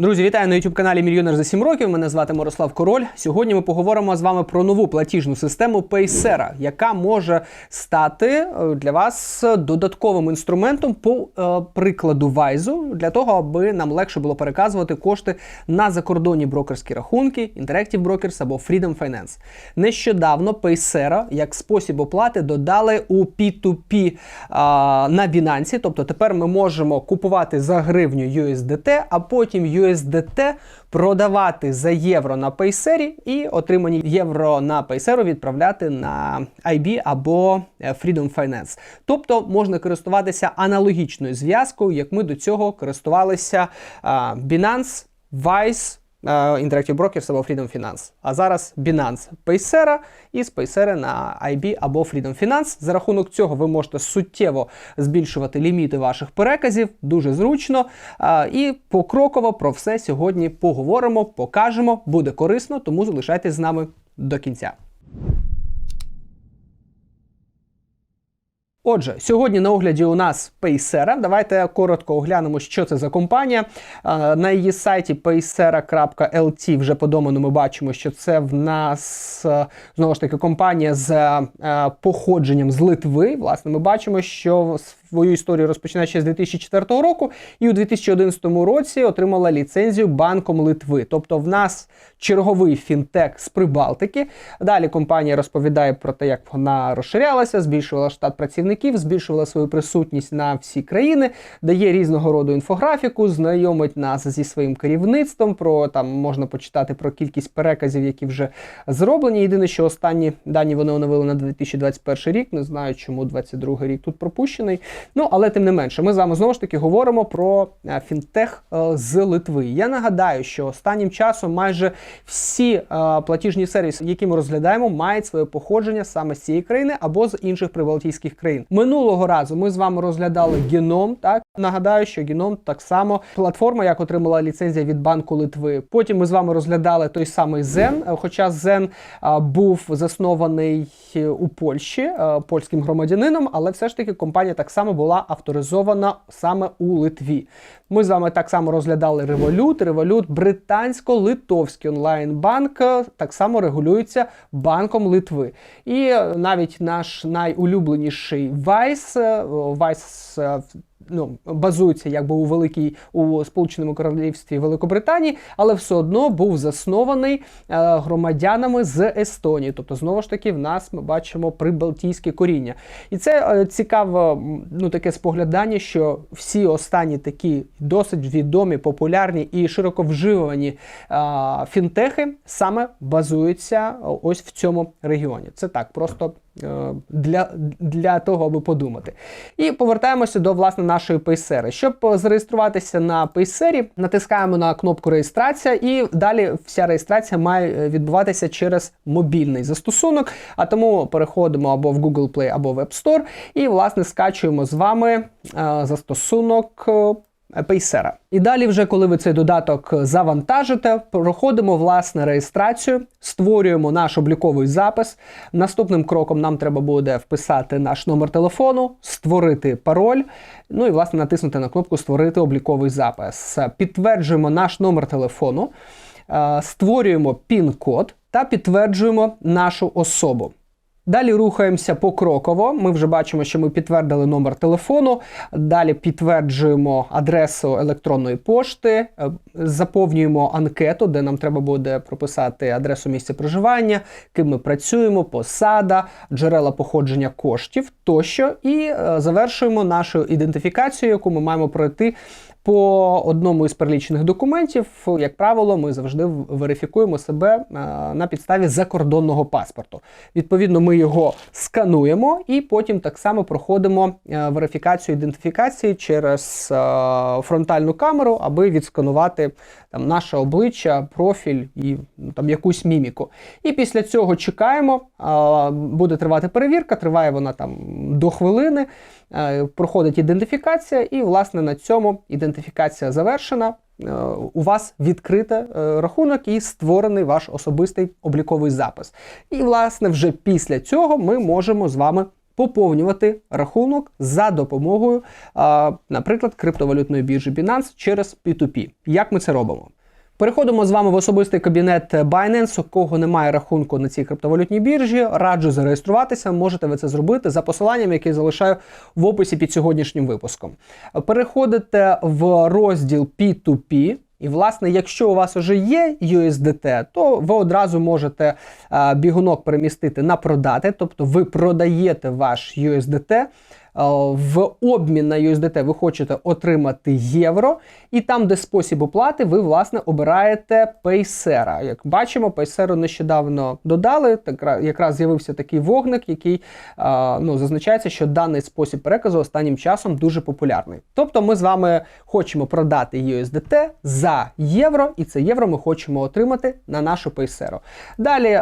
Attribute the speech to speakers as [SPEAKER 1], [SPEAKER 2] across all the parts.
[SPEAKER 1] Друзі, вітаю на youtube каналі Мільйонер за 7 років. Мене звати Мирослав Король. Сьогодні ми поговоримо з вами про нову платіжну систему Paysera, яка може стати е, для вас додатковим інструментом по е, прикладу Вайзу для того, аби нам легше було переказувати кошти на закордонні брокерські рахунки, Interactive Brokers або Freedom Finance. Нещодавно Paysera як спосіб оплати додали у P2P а, на Binance. Тобто тепер ми можемо купувати за гривню USDT, а потім USDT продавати за євро на пейсері і отримані євро на пейсеру відправляти на IB або е, Freedom Finance. Тобто можна користуватися аналогічною зв'язкою, як ми до цього користувалися Binance, е, Interactive Brokers або Freedom Finance. А зараз Binance Paysera і з Paysera на IB або Freedom Finance. За рахунок цього ви можете суттєво збільшувати ліміти ваших переказів, дуже зручно. І покроково про все сьогодні поговоримо, покажемо, буде корисно, тому залишайтесь з нами до кінця. Отже, сьогодні на огляді у нас Paysera. Давайте коротко оглянемо, що це за компанія. На її сайті paysera.lt вже по домену ми бачимо, що це в нас знову ж таки компанія з походженням з Литви. Власне, ми бачимо, що свою історію розпочинає ще з 2004 року, і у 2011 році отримала ліцензію Банком Литви. Тобто, в нас черговий фінтек з Прибалтики. Далі компанія розповідає про те, як вона розширялася, збільшувала штат працівників, збільшувала свою присутність на всі країни, дає різного роду інфографіку, знайомить нас зі своїм керівництвом. Про там можна почитати про кількість переказів, які вже зроблені. Єдине, що останні дані вони оновили на 2021 рік. Не знаю, чому 2022 рік тут пропущений. Ну, але тим не менше, ми з вами знову ж таки говоримо про е, фінтех е, з Литви. Я нагадаю, що останнім часом майже всі е, платіжні сервіси, які ми розглядаємо, мають своє походження саме з цієї країни або з інших прибалтійських країн. Минулого разу ми з вами розглядали Геном. Так нагадаю, що Геном так само платформа, як отримала ліцензія від Банку Литви. Потім ми з вами розглядали той самий е, хоча е, був заснований у Польщі польським громадянином, але все ж таки компанія так само була авторизована саме у Литві. Ми з вами так само розглядали револют. Револют британсько-литовський онлайн-банк е, так само регулюється банком Литви. І е, навіть наш найулюбленіший Вайс, Вайс е, ну, базується якби у великій у Сполученому Королівстві Великобританії, але все одно був заснований е, громадянами з Естонії. Тобто, знову ж таки, в нас ми бачимо прибалтійське коріння. І це е, цікаво, ну таке споглядання, що всі останні такі досить відомі, популярні і широко вживані е, фінтехи саме базуються ось в цьому регіоні. Це так, просто для, для того, аби подумати. І повертаємося до власне нашої Paysera. Щоб е, зареєструватися на Paysera, натискаємо на кнопку реєстрація, і далі вся реєстрація має е, відбуватися через мобільний застосунок. А тому переходимо або в Google Play, або в App Store, і власне скачуємо з вами е, застосунок. Е, Paysera. І далі, вже коли ви цей додаток завантажите, проходимо власне реєстрацію, створюємо наш обліковий запис. Наступним кроком нам треба буде вписати наш номер телефону, створити пароль. Ну і власне натиснути на кнопку Створити обліковий запис. Підтверджуємо наш номер телефону, е, створюємо пін-код та підтверджуємо нашу особу. Далі рухаємося покроково. Ми вже бачимо, що ми підтвердили номер телефону. Далі підтверджуємо адресу електронної пошти, е, заповнюємо анкету, де нам треба буде прописати адресу місця проживання, ким ми працюємо, посада, джерела походження коштів тощо. І е, завершуємо нашу ідентифікацію, яку ми маємо пройти. По одному із перелічених документів, як правило, ми завжди верифікуємо себе е, на підставі закордонного паспорту. Відповідно, ми його скануємо і потім так само проходимо е, верифікацію ідентифікації через е, фронтальну камеру, аби відсканувати там наше обличчя, профіль і ну, там якусь міміку. І після цього чекаємо. Буде тривати перевірка, триває вона там до хвилини. Е, Проходить ідентифікація, і власне на цьому ідентифікація завершена. Е, У вас відкрите е, рахунок і створений ваш особистий обліковий запис. І, власне, вже після цього ми можемо з вами поповнювати рахунок за допомогою, наприклад, криптовалютної біржі Binance через P2P. Як ми це робимо? Переходимо з вами в особистий кабінет Binance. У кого немає рахунку на цій криптовалютній біржі, раджу зареєструватися. Можете ви це зробити за посиланням, яке залишаю в описі під сьогоднішнім випуском. Переходите в розділ P2P. І, власне, якщо у вас вже є USDT, то ви одразу можете бігунок перемістити на продати, тобто ви продаєте ваш USDT. В обмін на USDT ви хочете отримати євро, і там, де спосіб оплати, ви власне обираєте Paysera. Як бачимо, Paysera нещодавно додали. Так якраз з'явився такий вогник, який ну, зазначається, що даний спосіб переказу останнім часом дуже популярний. Тобто, ми з вами хочемо продати USDT за євро, і це євро ми хочемо отримати на нашу Paysera. Далі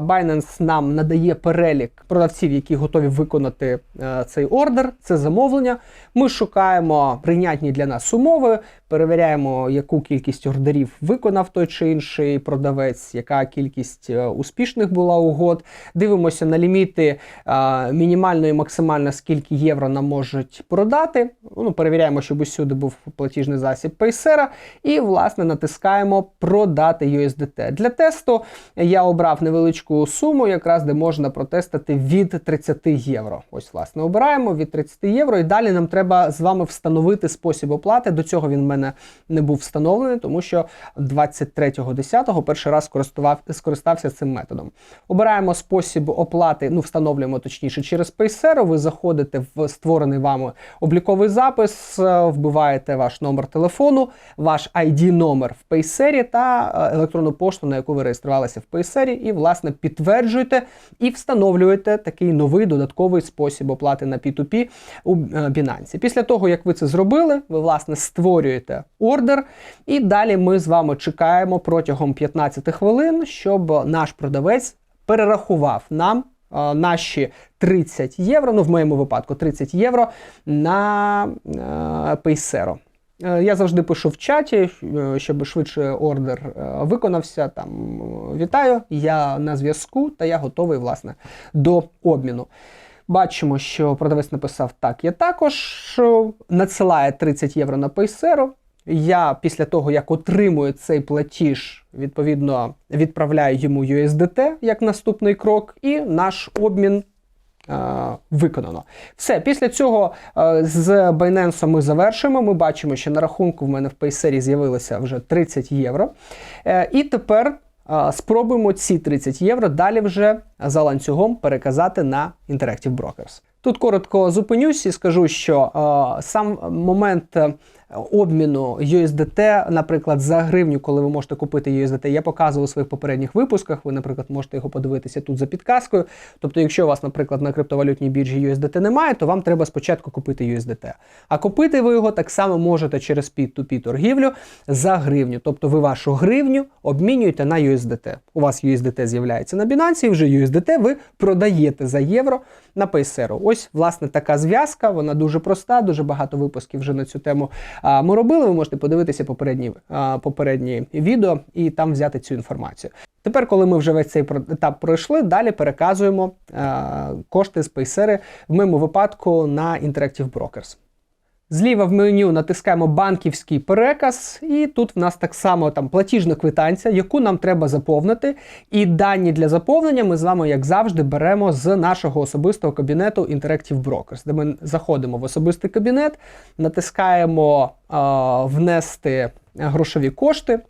[SPEAKER 1] Binance нам надає перелік продавців, які готові виконати цей ордер ордер, це замовлення. Ми шукаємо прийнятні для нас умови, перевіряємо, яку кількість ордерів виконав той чи інший продавець, яка кількість е, успішних була угод. Дивимося на ліміти мінімально і максимально, скільки євро нам можуть продати. Ну, Перевіряємо, щоб усюди був платіжний засіб Paysera. І, власне, натискаємо продати USDT. Для тесту я обрав невеличку суму, якраз де можна протестити від 30 євро. Ось, власне, обираємо від 30 євро. І далі нам треба з вами встановити спосіб оплати. До цього він в мене не був встановлений, тому що 23.10 перший раз скористався цим методом. Обираємо спосіб оплати, ну, встановлюємо точніше через Paysero. Ви заходите в створений вами обліковий запис, вбиваєте ваш номер телефону, ваш ID-номер в Payseri та е, електронну пошту, на яку ви реєструвалися в Payseri, і, власне, підтверджуєте і встановлюєте такий новий додатковий спосіб оплати на P2P у е, Binance. Після того, як ви це зробили, ви власне створюєте ордер, і далі ми з вами чекаємо протягом 15 хвилин, щоб наш продавець перерахував нам. Е, наші 30 євро, ну в моєму випадку 30 євро на е, Paysero. Я завжди пишу в чаті, щоб швидше ордер виконався. Там вітаю, я на зв'язку та я готовий власне до обміну. Бачимо, що продавець написав так, я також надсилає 30 євро на Paysero. Я після того, як отримую цей платіж, відповідно відправляю йому USDT як наступний крок, і наш обмін е, виконано. Все, після цього е, з Binance ми завершимо. Ми бачимо, що на рахунку в мене в Payseri з'явилося вже 30 євро. Е, і тепер спробуємо ці 30 євро далі вже за ланцюгом переказати на Interactive Brokers. Тут коротко зупинюсь і скажу, що сам момент обміну USDT, наприклад, за гривню, коли ви можете купити USDT, я показував у своїх попередніх випусках. Ви, наприклад, можете його подивитися тут за підказкою. Тобто, якщо у вас, наприклад, на криптовалютній біржі USDT немає, то вам треба спочатку купити USDT. А купити ви його так само можете через P2P торгівлю за гривню. Тобто ви вашу гривню обмінюєте на USDT. У вас USDT з'являється на Binance, і вже USDT ви продаєте за євро на Paysero. Ось, власне, така зв'язка, вона дуже проста, дуже багато випусків вже на цю тему ми робили. Ви можете подивитися попередні, попередні відео і там взяти цю інформацію. Тепер, коли ми вже весь цей етап пройшли, далі переказуємо кошти з пейсери в моєму випадку на Interactive Brokers. Зліва в меню натискаємо банківський переказ, і тут в нас так само там платіжна квитанція, яку нам треба заповнити. І дані для заповнення ми з вами, як завжди, беремо з нашого особистого кабінету Interactive Brokers, де ми заходимо в особистий кабінет, натискаємо е, внести грошові кошти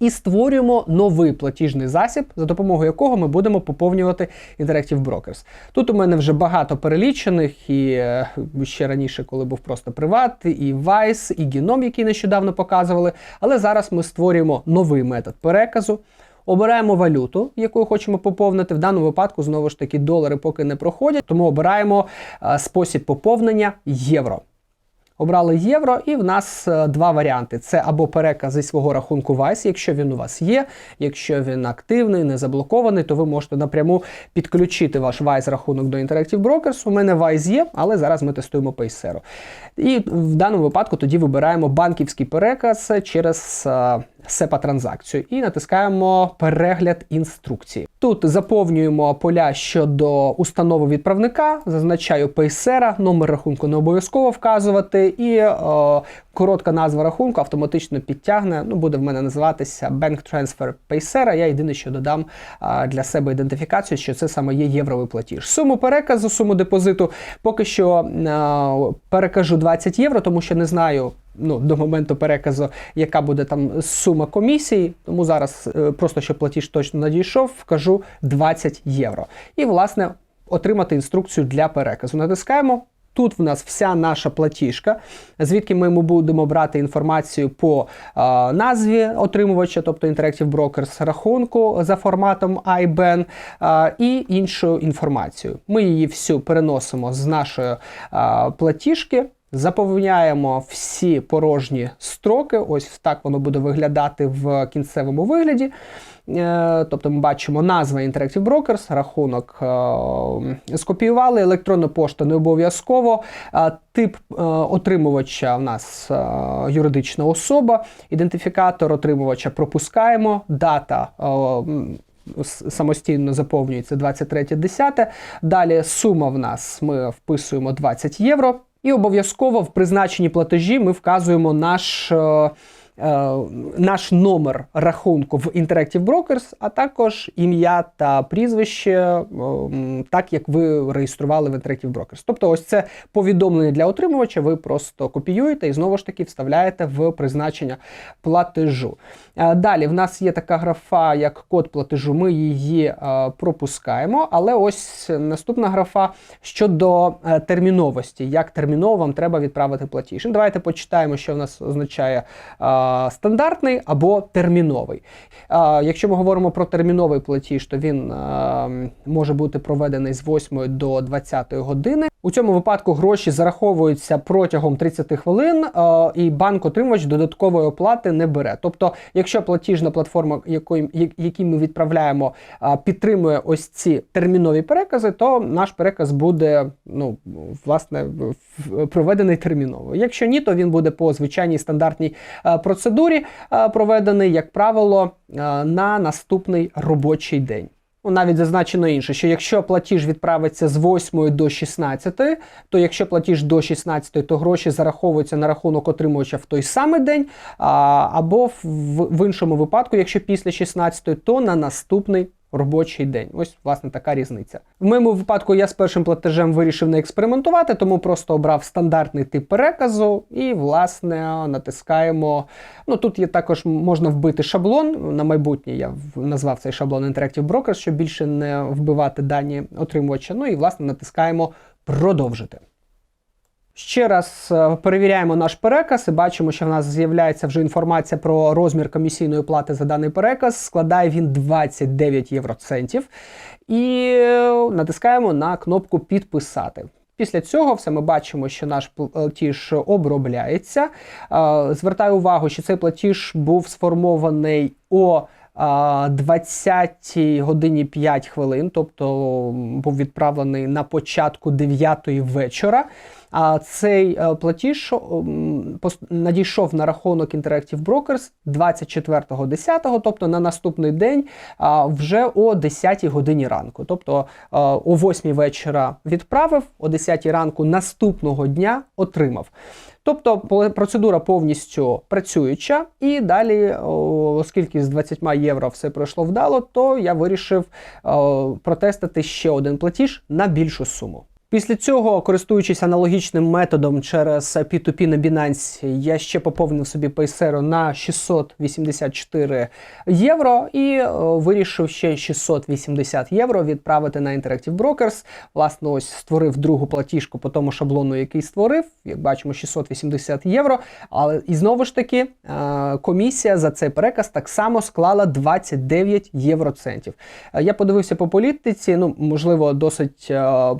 [SPEAKER 1] і створюємо новий платіжний засіб, за допомогою якого ми будемо поповнювати Interactive Brokers. Тут у мене вже багато перелічених, і е, ще раніше, коли був просто приват, і Vice, і Genome, який нещодавно показували. Але зараз ми створюємо новий метод переказу. Обираємо валюту, яку хочемо поповнити. В даному випадку, знову ж таки, долари поки не проходять, тому обираємо е, спосіб поповнення євро. Обрали євро, і в нас е, два варіанти: це або переказ зі свого рахунку Vice, якщо він у вас є. Якщо він активний, не заблокований, то ви можете напряму підключити ваш Vice рахунок до Interactive Brokers. У мене Vice є, але зараз ми тестуємо Paysero. І в даному випадку тоді вибираємо банківський переказ через е, SEPA транзакцію і натискаємо перегляд інструкції. Тут заповнюємо поля щодо установи відправника, зазначаю пейсера, номер рахунку не обов'язково вказувати, і е, коротка назва рахунку автоматично підтягне. Ну, буде в мене називатися Bank Transfer Paysera. Я єдине, що додам е, для себе ідентифікацію, що це саме є євровий платіж. Суму переказу, суму депозиту поки що е, перекажу 20 євро, тому що не знаю. Ну, до моменту переказу, яка буде там сума комісії. Тому зараз е, просто щоб платіж точно надійшов, вкажу 20 євро. І, власне, отримати інструкцію для переказу. Натискаємо. Тут в нас вся наша платіжка, звідки ми будемо брати інформацію по е, назві отримувача, тобто Interactive Brokers рахунку за форматом IBAN е, і іншу інформацію. Ми її всю переносимо з нашої е, платіжки. Заповняємо всі порожні строки. Ось так воно буде виглядати в кінцевому вигляді. Е, Тобто ми бачимо назва Interactive Brokers, рахунок е, скопіювали, електронна пошта не обов'язково. Е, Тип отримувача в нас юридична особа, ідентифікатор отримувача пропускаємо, дата. Самостійно заповнюється 23.10. Далі сума в нас ми вписуємо 20 євро. І обов'язково в призначенні платежі ми вказуємо наш, е, наш номер рахунку в Interactive Brokers, а також ім'я та прізвище, е, так як ви реєстрували в Interactive Brokers. Тобто, ось це повідомлення для отримувача, ви просто копіюєте і знову ж таки вставляєте в призначення платежу. Е, Далі в нас є така графа, як код платежу. Ми її е, пропускаємо. Але ось наступна графа щодо е, терміновості. Як терміново вам треба відправити платіж. Ну, Давайте почитаємо, що в нас означає стандартний або терміновий. Е, Якщо ми говоримо про терміновий платіж, то він е, може бути проведений з 8 до 20 години. У цьому випадку гроші зараховуються протягом 30 хвилин, е, і банк-отримувач додаткової оплати не бере. Тобто, якщо платіжна платформа, якої, я- якій ми відправляємо, е, підтримує ось ці термінові перекази, то наш переказ буде ну, власне проведений терміново. Якщо ні, то він буде по звичайній стандартній е, процедурі проведений, як правило, на наступний робочий день. Ну, навіть зазначено інше, що якщо платіж відправиться з 8 до 16, то якщо платіж до 16, то гроші зараховуються на рахунок отримувача в той самий день, а, або в, в іншому випадку, якщо після 16, то на наступний робочий день. Ось, власне, така різниця. В моєму випадку я з першим платежем вирішив не експериментувати, тому просто обрав стандартний тип переказу і, власне, натискаємо. Ну, тут є також можна вбити шаблон. На майбутнє я назвав цей шаблон Interactive Brokers, щоб більше не вбивати дані отримувача. Ну і, власне, натискаємо продовжити. Ще раз е, перевіряємо наш переказ і бачимо, що в нас з'являється вже інформація про розмір комісійної плати за даний переказ. Складає він 29 євроцентів. І е, натискаємо на кнопку Підписати. Після цього все ми бачимо, що наш платіж обробляється. Е, Звертаю увагу, що цей платіж був сформований о 20 годині 5 хвилин, тобто був відправлений на початку 9 вечора. А цей е, платіж надійшов на рахунок Interactive Brokers 24.10, тобто на наступний день вже о 10 годині ранку. Тобто е, о 8 вечора відправив, о 10 ранку наступного дня отримав. Тобто процедура повністю працююча, і далі, оскільки з 20 євро все пройшло вдало, то я вирішив протестити ще один платіж на більшу суму. Після цього, користуючись аналогічним методом через P2P на Binance, я ще поповнив собі Paysero на 684 євро і вирішив ще 680 євро відправити на Interactive Brokers. Власне, ось створив другу платіжку по тому шаблону, який створив. Як бачимо, 680 євро. Але і знову ж таки, е, комісія за цей переказ так само склала 29 євроцентів. Е, Я подивився по політиці, ну можливо, досить е,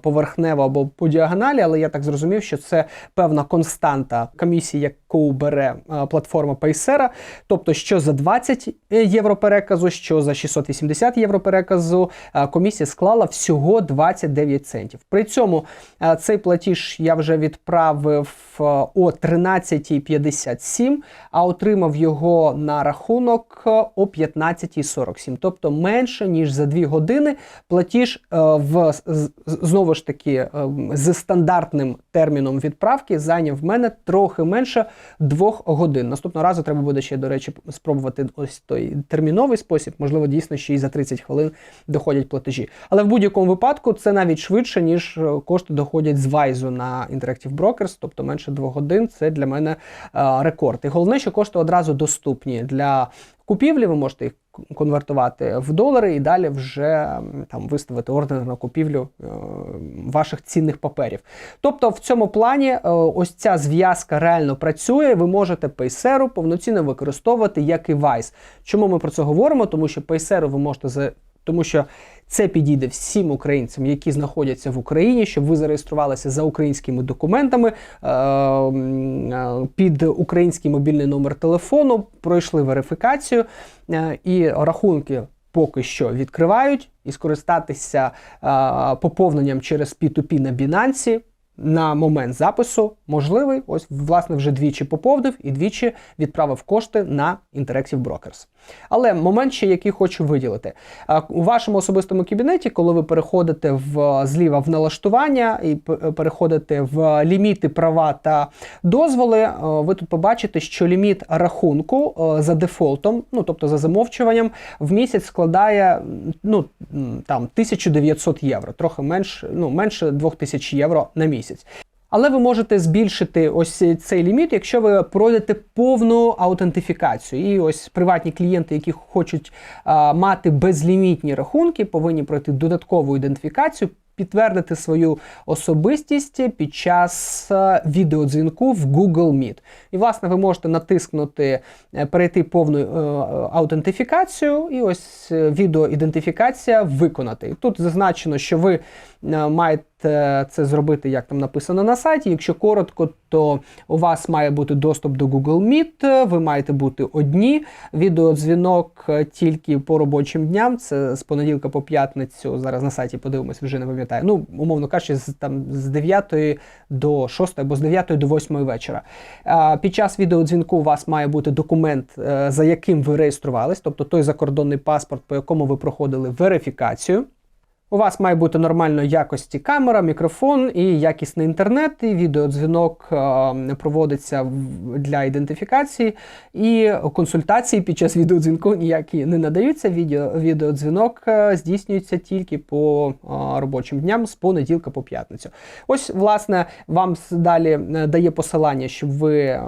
[SPEAKER 1] поверхнево або по діагоналі, але я так зрозумів, що це певна константа комісії, яку бере е, платформа Paysera. Тобто, що за 20 євро переказу, що за 680 євро переказу, е, комісія склала всього 29 центів. При цьому е, цей платіж я вже відправив е, о 13.57, а отримав його на рахунок е, о 15.47. Тобто менше ніж за 2 години платіж е, в знову ж таки е, з стандартним терміном відправки зайняв в мене трохи менше 2 годин. Наступного разу треба буде ще, до речі, спробувати ось той терміновий спосіб. Можливо, дійсно ще й за 30 хвилин доходять платежі. Але в будь-якому випадку це навіть швидше, ніж е, кошти доходять з Вайзу на Interactive Brokers, тобто менше 2 годин. Це для мене е, рекорд. І головне, що кошти одразу доступні для купівлі. Ви можете їх конвертувати в долари і далі вже там виставити ордер на купівлю е, ваших цінних паперів. Тобто, в цьому плані е, ось ця зв'язка реально працює. Ви можете Paysero повноцінно використовувати як і Vice. Чому ми про це говоримо? Тому що Paysero ви можете за тому що це підійде всім українцям, які знаходяться в Україні, щоб ви зареєструвалися за українськими документами е, е, під український мобільний номер телефону, пройшли верифікацію е, і рахунки. Поки що відкривають і скористатися а, поповненням через P2P на Binance на момент запису можливий. Ось, власне, вже двічі поповнив і двічі відправив кошти на Interactive Brokers. Але момент ще, який хочу виділити. У вашому особистому кабінеті, коли ви переходите в зліва в налаштування і переходите в ліміти, права та дозволи, ви тут побачите, що ліміт рахунку за дефолтом, ну тобто за замовчуванням, в місяць складає ну, там 1900 євро, трохи менше, ну, менше 2000 євро на місяць. Але ви можете збільшити ось цей ліміт, якщо ви пройдете повну аутентифікацію. І ось приватні клієнти, які хочуть а, мати безлімітні рахунки, повинні пройти додаткову ідентифікацію. Підтвердити свою особистість під час е, відеодзвінку в Google Meet. І, власне, ви можете натискнути, е, перейти повну е, аутентифікацію, і ось е, відеоідентифікація виконати. Тут зазначено, що ви е, маєте це зробити, як там написано на сайті. Якщо коротко, то у вас має бути доступ до Google Meet, ви маєте бути одні. Відеодзвінок е, тільки по робочим дням. Це з понеділка по п'ятницю. Зараз на сайті подивимось, вже не пам'ятаю. Ну, умовно кажучи, з там з 9 до 6 або з 9 до 8 вечора. А, Під час відеодзвінку у вас має бути документ, е, за яким ви реєструвались, тобто той закордонний паспорт, по якому ви проходили верифікацію. У вас має бути нормальної якості камера, мікрофон і якісний інтернет, і відеодзвінок е, проводиться для ідентифікації, і консультації під час відеодзвінку ніякі не надаються. Відео, відеодзвінок е, здійснюється тільки по е, робочим дням з понеділка по п'ятницю. Ось, власне, вам далі дає посилання, щоб ви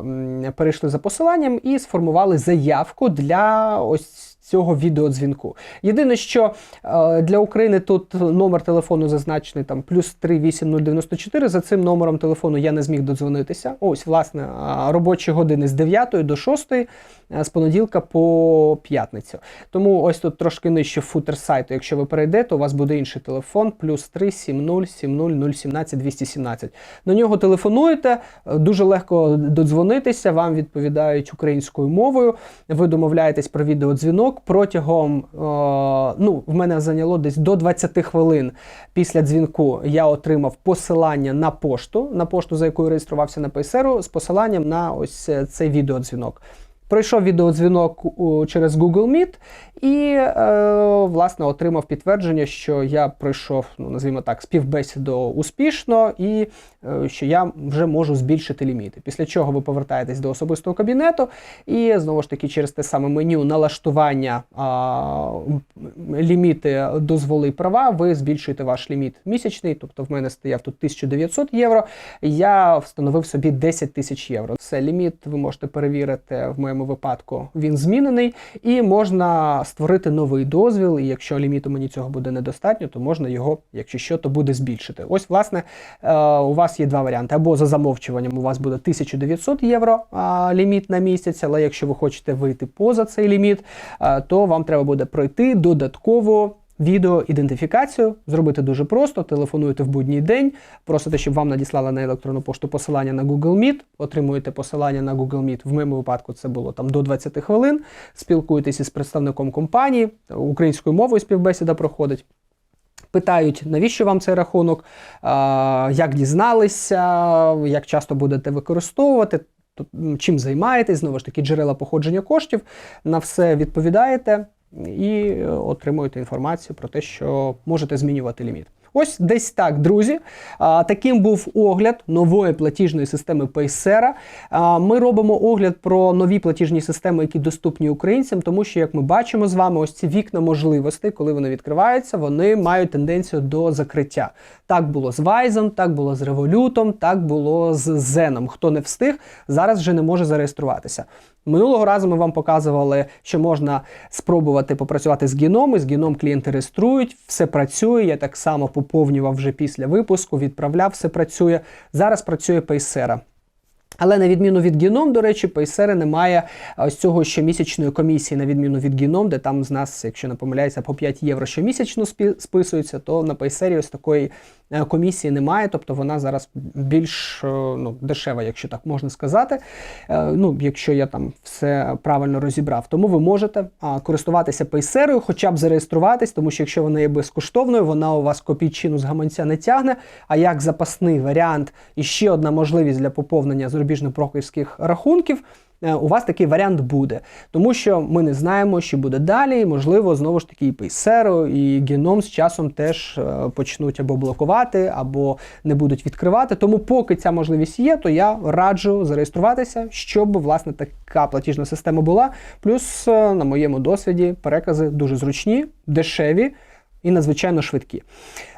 [SPEAKER 1] перейшли за посиланням і сформували заявку для ось цього відеодзвінку. Єдине, що е, для України тут номер телефону зазначений там плюс 38094. За цим номером телефону я не зміг додзвонитися. Ось, власне, робочі години з 9 до 6, е, з понеділка по п'ятницю. Тому ось тут трошки нижче футер сайту. Якщо ви перейдете, у вас буде інший телефон, плюс 370 70 017 217. На нього телефонуєте, е, дуже легко додзвонитися, вам відповідають українською мовою. Ви домовляєтесь про відеодзвінок протягом, е, ну, в мене зайняло десь до 20 хвилин після дзвінку. Я отримав посилання на пошту, на пошту, за якою реєструвався на ПСР, з посиланням на ось е, цей відеодзвінок. Пройшов відеодзвінок через Google Meet і, е, власне, отримав підтвердження, що я пройшов, ну, назвімо так, співбесіду успішно і е, що я вже можу збільшити ліміти. Після чого ви повертаєтесь до особистого кабінету і знову ж таки через те саме меню налаштування ліміти дозволи права, ви збільшуєте ваш ліміт місячний. Тобто в мене стояв тут 1900 євро. Я встановив собі 10 тисяч євро. Це ліміт, ви можете перевірити в моєму випадку. Він змінений, і можна створити новий дозвіл. І якщо ліміту мені цього буде недостатньо, то можна його, якщо що, то буде збільшити. Ось, власне, е, у вас є два варіанти: або за замовчуванням у вас буде 1900 євро ліміт на місяць, але якщо ви хочете вийти поза цей ліміт, е, то вам треба буде пройти додатково відеоідентифікацію. Зробити дуже просто. Телефонуєте в будній день, просите, щоб вам надіслали на електронну пошту посилання на Google Meet. Отримуєте посилання на Google Meet. В моєму випадку це було там до 20 хвилин. Спілкуєтесь із представником компанії, українською мовою співбесіда проходить. Питають, навіщо вам цей рахунок, як дізналися, як часто будете використовувати, то, чим займаєтесь, знову ж таки, джерела походження коштів. На все відповідаєте і е, отримуєте інформацію про те, що можете змінювати ліміт. Ось десь так, друзі. Таким був огляд нової платіжної системи Paysera. Ми робимо огляд про нові платіжні системи, які доступні українцям, тому що, як ми бачимо з вами, ось ці вікна можливостей, коли вони відкриваються, вони мають тенденцію до закриття. Так було з Вайзом, так було з Револютом, так було з Зеном. Хто не встиг, зараз вже не може зареєструватися. Минулого разу ми вам показували, що можна спробувати попрацювати з геном, з геном клієнти реєструють, все працює. Я так само поповнював вже після випуску, відправляв, все працює. Зараз працює Paysera. Але на відміну від Геном, до речі, Paysera немає ось цього щомісячної комісії, на відміну від Геном, де там з нас, якщо не помиляється, по 5 євро щомісячно списується, то на Paysera ось такої е, комісії немає, тобто вона зараз більш е, ну, дешева, якщо так можна сказати. Е, Ну, якщо я там все правильно розібрав, тому ви можете користуватися Paysera, хоча б зареєструватись, тому що якщо вона є безкоштовною, вона у вас копійчину з гаманця не тягне. А як запасний варіант і ще одна можливість для поповнення зарубіжно-брокерських рахунків. е, У вас такий варіант буде, тому що ми не знаємо, що буде далі. Можливо, знову ж таки, і Paysero, і Genom з часом теж е, почнуть або блокувати, або не будуть відкривати. Тому, поки ця можливість є, то я раджу зареєструватися, щоб власне така платіжна система була. Плюс, е, на моєму досвіді, перекази дуже зручні, дешеві і надзвичайно швидкі.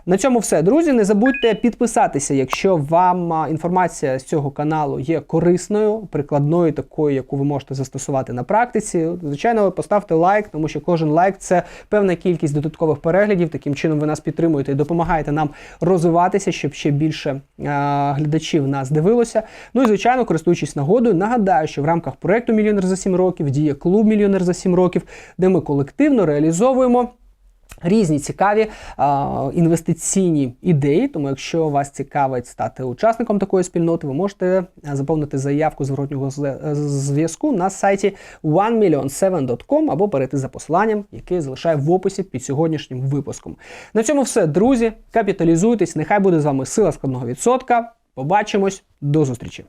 [SPEAKER 1] На цьому все, друзі. Не забудьте підписатися, якщо вам інформація з цього каналу є корисною, прикладною, такою, яку ви можете застосувати на практиці. Звичайно, поставте лайк, тому що кожен лайк це певна кількість додаткових переглядів. Таким чином ви нас підтримуєте і допомагаєте нам розвиватися, щоб ще більше а, глядачів нас дивилося. Ну і звичайно, користуючись нагодою, нагадаю, що в рамках проекту Мільйонер за 7 років діє клуб Мільйонер за 7 років, де ми колективно реалізовуємо. Різні цікаві а, інвестиційні ідеї. Тому, якщо вас цікавить стати учасником такої спільноти, ви можете заповнити заявку зворотнього зв'язку на сайті 1million7.com або перейти за посиланням, яке залишаю в описі під сьогоднішнім випуском. На цьому все, друзі. Капіталізуйтесь. Нехай буде з вами сила складного відсотка. Побачимось, до зустрічі!